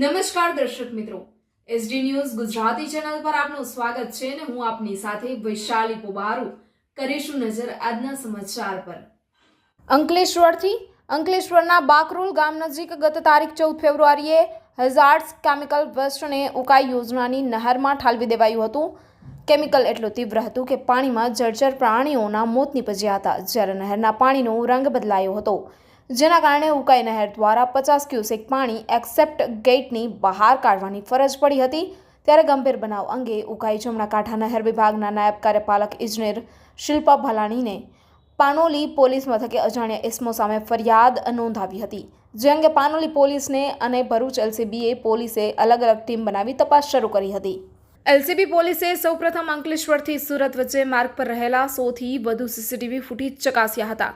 નમસ્કાર દર્શક મિત્રો. એસડી ન્યૂઝ ગુજરાતી ચેનલ પર આપનું સ્વાગત છે અને હું આપની સાથે વૈશાલી પોબારુ કરીશું નજર આજના સમાચાર પર. અંકલેશ્વરથી, અંકલેશ્વરના બાકરોલ ગામ નજીક ગત તારીખ ચૌદ ફેબ્રુઆરીએ હઝાર્ડ્સ કેમિકલ વેસ્ટને ઉકાઈ યોજનાની નહેરમાં ઠાલવી દેવાયું હતું. કેમિકલ એટલું તીવ્ર હતું કે પાણીમાં જળચર પ્રાણીઓના મોત નીપજ્યા હતા, જ્યારે નહેરના પાણીનો રંગ બદલાયો હતો. જેના કારણે ઉકાઈ નહેર દ્વારા પચાસ ક્યુસેક પાણી એક્સેપ્ટ ગેટની બહાર કાઢવાની ફરજ પડી હતી. ત્યારે ગંભીર બનાવ અંગે ઉકાઈ જમણા કાંઠા નહેર વિભાગના નાયબ કાર્યપાલક ઇજનેર શિલ્પા ભલાણીને પાનોલી પોલીસ મથકે અજાણ્યા ઇસમો સામે ફરિયાદ નોંધાવી હતી. જે અંગે પાનોલી પોલીસને અને ભરૂચ એલસીબીએ પોલીસે અલગ અલગ ટીમ બનાવી તપાસ શરૂ કરી હતી. એલસીબી પોલીસે સૌપ્રથમ અંકલેશ્વરથી સુરત વચ્ચે માર્ગ પર રહેલા સોથી વધુ સીસીટીવી ફૂટેજ ચકાસ્યા હતા.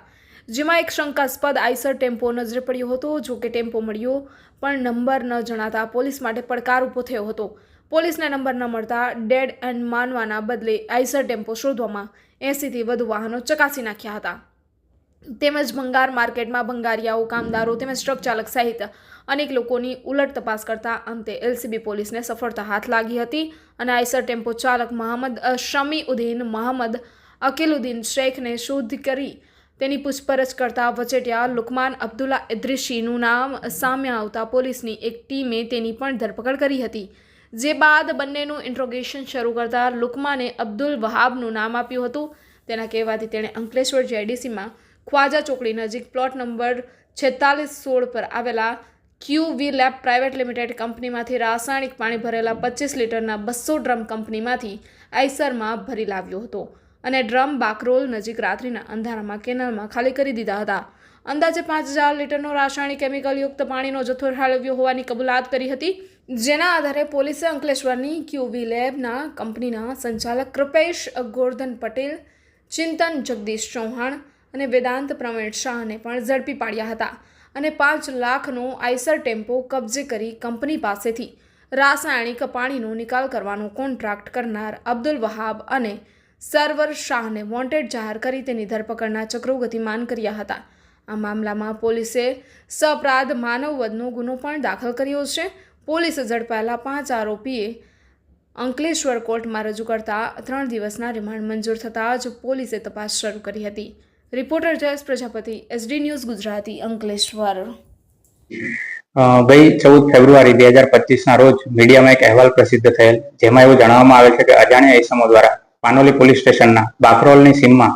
જેમાં એક શંકાસ્પદ આઈસર ટેમ્પો નજરે પડ્યો હતો. જો કે ટેમ્પો મળ્યો, પણ નંબર ન જણાતા પોલીસ માટે પડકાર ઊભો થયો હતો. પોલીસને નંબર ન મળતા ડેડ એન્ડ માનવાના બદલે આઈસર ટેમ્પો શોધવામાં એંસીથી વધુ વાહનો ચકાસી નાખ્યા હતા. તેમજ ભંગાર માર્કેટમાં ભંગારિયાઓ, કામદારો તેમજ ટ્રક ચાલક સહિત અનેક લોકોની ઉલટ તપાસ કરતા અંતે એલસીબી પોલીસને સફળતા હાથ લાગી હતી અને આઈસર ટેમ્પો ચાલક મહંમદ શમી ઉદ્દીન મહંમદ અકીલુદ્દીન શેખને શોધ કરી તેની પૂછપરછ કરતા વચેટિયા લુકમાન અબ્દુલ્લા ઇદ્રીશીનું નામ સામે આવતા પોલીસની એક ટીમે તેની પણ ધરપકડ કરી હતી. જે બાદ બંનેનું ઇન્ટ્રોગેશન શરૂ કરતા લુકમાને અબ્દુલ વહાબનું નામ આપ્યું હતું. તેના કહેવાથી તેણે અંકલેશ્વર જેડીસીમાં ખ્વાજા ચોકડી નજીક પ્લોટ નંબર છેતાલીસ સોળ પર આવેલા Q V lab private limited કંપનીમાંથી રાસાયણિક પાણી ભરેલા પચીસ લીટરના બસો ડ્રમ કંપનીમાંથી આઈસરમાં ભરી લાવ્યો હતો. અને ડ્રમ બાકરોલ નજીક રાત્રિના અંધારામાં કેનાલમાં ખાલી કરી દીધા હતા. અંદાજે પાંચ હજાર લીટરનો રાસાયણિક કેમિકલયુક્ત પાણીનો જથ્થો ઠાલવ્યો હોવાની કબૂલાત કરી હતી. જેના આધારે પોલીસે અંકલેશ્વરની ક્યુવી લેબના કંપનીના સંચાલક કૃપેશ ગોરધન પટેલ, ચિંતન જગદીશ ચૌહાણ અને વેદાંત પ્રવીણ શાહને પણ ઝડપી પાડ્યા હતા અને પાંચ લાખનો આઈસર ટેમ્પો કબજે કરી કંપની પાસેથી રાસાયણિક પાણીનો નિકાલ કરવાનો કોન્ટ્રાક્ટ કરનાર અબ્દુલ વહાબ અને સર્વર શાહને વોન્ટેડ જાહેર કરી તેની ધરપકડના ચક્રો ગતિમાન કર્યા હતા. આ મામલામાં પોલીસે સપરાધ માનવવધનો ગુનો પણ દાખલ કર્યો છે. પોલીસે ઝડપાયેલા પાંચ આરોપીએ અંકલેશ્વર કોર્ટમાં રજૂ કરતા ત્રણ દિવસના રિમાન્ડ મંજૂર થતાં જ પોલીસે તપાસ શરૂ કરી હતી. Reporter Jayesh Prajapati, S D news Gujarati, Ankleshwar. ગઈ ચૌદ ફેબ્રુઆરી બે હજાર પચીસના રોજ મીડિયામાં એક અહેવાલ પ્રસિદ્ધ થયેલ, જેમાં એવું જણાવવામાં આવે છે કે અજાણ્યા ઇસમો દ્વારા પાનોલી પોલીસ સ્ટેશનના બાકરોલની સીમમાં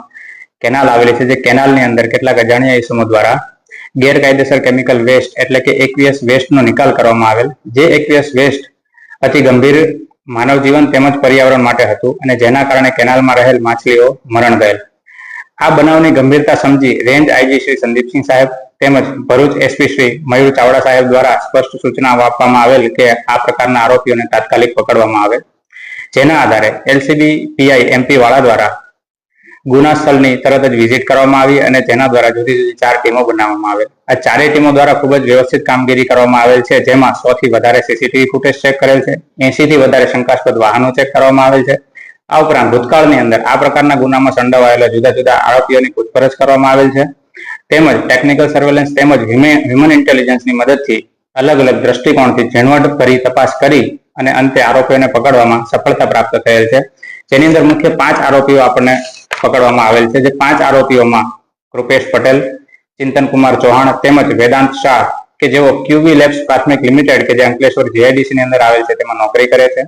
કેનાલ આવેલી છે, જે કેનાલની અંદર કેટલાક અજાણ્યા ઇસમો દ્વારા ગેરકાયદેસર કેમિકલ વેસ્ટ એટલે કે એકવીએસ વેસ્ટનો નિકાલ કરવામાં આવેલ, જે એકવીએસ વેસ્ટ અતિ ગંભીર માનવ જીવન તેમજ પર્યાવરણ માટે હતું અને જેના કારણે કેનાલમાં રહેલ માછલીઓ મરણ ગયેલ. આ બનાવની ગંભીરતા સમજી રેન્જ આઈજી શ્રી સંદીપસિંહ સાહેબ તેમજ ભરૂચ એસપી શ્રી મયુર ચાવડા સાહેબ દ્વારા સ્પષ્ટ સૂચના આપવામાં આવેલ કે આ પ્રકારના આરોપીઓને તાત્કાલિક પકડવામાં આવે. જેના આધારે એલસીબી પીઆઈ એમપી વાળા દ્વારા ગુના સ્થળની તરત જ વિઝિટ કરવામાં આવી અને તેના દ્વારા જુદી જુદી ચાર ટીમો બનાવવામાં આવેલ. આ ચારેય ટીમો દ્વારા ખૂબ જ વ્યવસ્થિત કામગીરી કરવામાં આવેલ છે, જેમાં સો થી વધારે સીસીટીવી ફૂટેજ ચેક કરેલ છે એસી થી વધારે શંકાસ્પદ વાહનો ચેક કરવામાં આવેલ છે. આ ઉપરાંત ભૂતકાળની અંદર આ પ્રકારના ગુનામાં સંડોવાયેલા જુદા જુદા આરોપીઓની પૂછપરછ કરવામાં આવેલ છે. તેમજ ટેકનિકલ સર્વેલન્સ તેમજ હ્યુમન ઇન્ટેલિજન્સની મદદથી અલગ અલગ દ્રષ્ટિકોણથી ઝીણવટ કરી તપાસ કરી અને અંતે આરોપીઓને પકડવામાં સફળતા પ્રાપ્ત થયેલ છે. જેની અંદર મુખ્ય પાંચ આરોપીઓ આપણને પકડવામાં આવેલ છે. જે પાંચ આરોપીઓમાં કૃપેશ પટેલ ચિંતન કુમાર ચૌહાણ તેમજ વેદાંત શાહ, કે જેઓ ક્યુબી લેબ્સ પ્રાથમિક લિમિટેડ, કે જે અંકલેશ્વર જીઆઈડીસી ની અંદર આવેલ છે, તેમાં નોકરી કરે છે.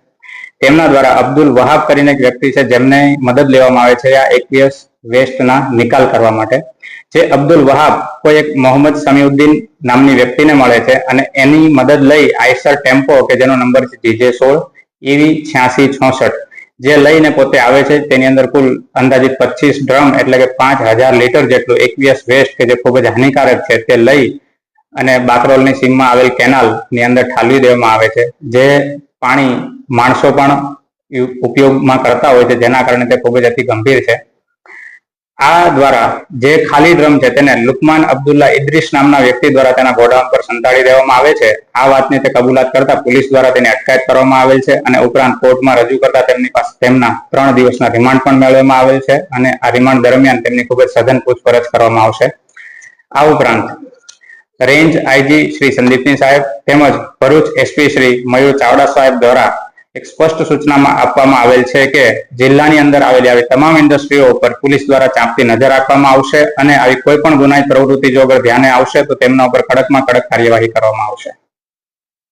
તેમના દ્વારા અબ્દુલ વહાબ કરીને એક વ્યક્તિ છે, જેમને મદદ લેવામાં આવે છે આ એકવીએસ વેસ્ટના નિકાલ કરવા માટે. જે અબ્દુલ વહાબ કોઈ એક મોહમ્મદ સમીઉદ્દીન નામની વ્યક્તિને મળે છે અને એની મદદ લઈ આઈસર ટેમ્પો, કે જેનો નંબર છે જીજે સોળ, ઈવી છ્યાસી છોસઠ, જે લઈને પોતે આવે છે, તેની અંદર કુલ અંદાજિત પચીસ ડ્રમ, એટલે કે પાંચ હજાર લીટર જેટલું એકવીએસ વેસ્ટ, કે જે ખૂબ જ હાનિકારક છે, તે લઈ અને બાકરોલની સીમમાં આવેલ કેનાલની અંદર ઠાલવી દેવામાં આવે છે. જે પાણી માણસો પણ ઉપયોગમાં કરતા હોય છે, જેના કારણે તે ખૂબ જ અતિ ગંભીર છે. આ દ્વારા જે ખાલી ડ્રમ છે, તેને લુકમાન અબ્દુલ્લા ઇદ્રીસ નામના વ્યક્તિ દ્વારા તેના ગોડાઉન પર સંતાડી દેવામાં આવે છે. આ વાતની તે કબૂલાત કરતા પોલીસ દ્વારા તેની અટકાયત કરવામાં આવેલ છે અને ઉપરાંત કોર્ટમાં રજૂ કરતા તેમની પાસે તેમના ત્રણ દિવસના રિમાન્ડ પણ મેળવવામાં આવેલ છે અને આ રિમાન્ડ દરમિયાન તેમની ખૂબ જ સઘન પૂછપરછ કરવામાં આવશે. આ ઉપરાંત રેન્જ આઈજી શ્રી સંદીપસિંહ સાહેબ તેમજ ભરૂચ એસપી શ્રી મયુર ચાવડા સાહેબ દ્વારા એક સ્પષ્ટ સૂચનામાં આપવામાં આવેલ છે કે જિલ્લાની અંદર આવેલી આવી તમામ ઇન્ડસ્ટ્રીઓ ઉપર પોલીસ દ્વારા ચાંપતી નજર રાખવામાં આવશે અને આવી કોઈ પણ ગુનાહિત પ્રવૃત્તિ જો અગર ધ્યાને આવશે તો તેમના ઉપર કડકમાં કડક કાર્યવાહી કરવામાં આવશે.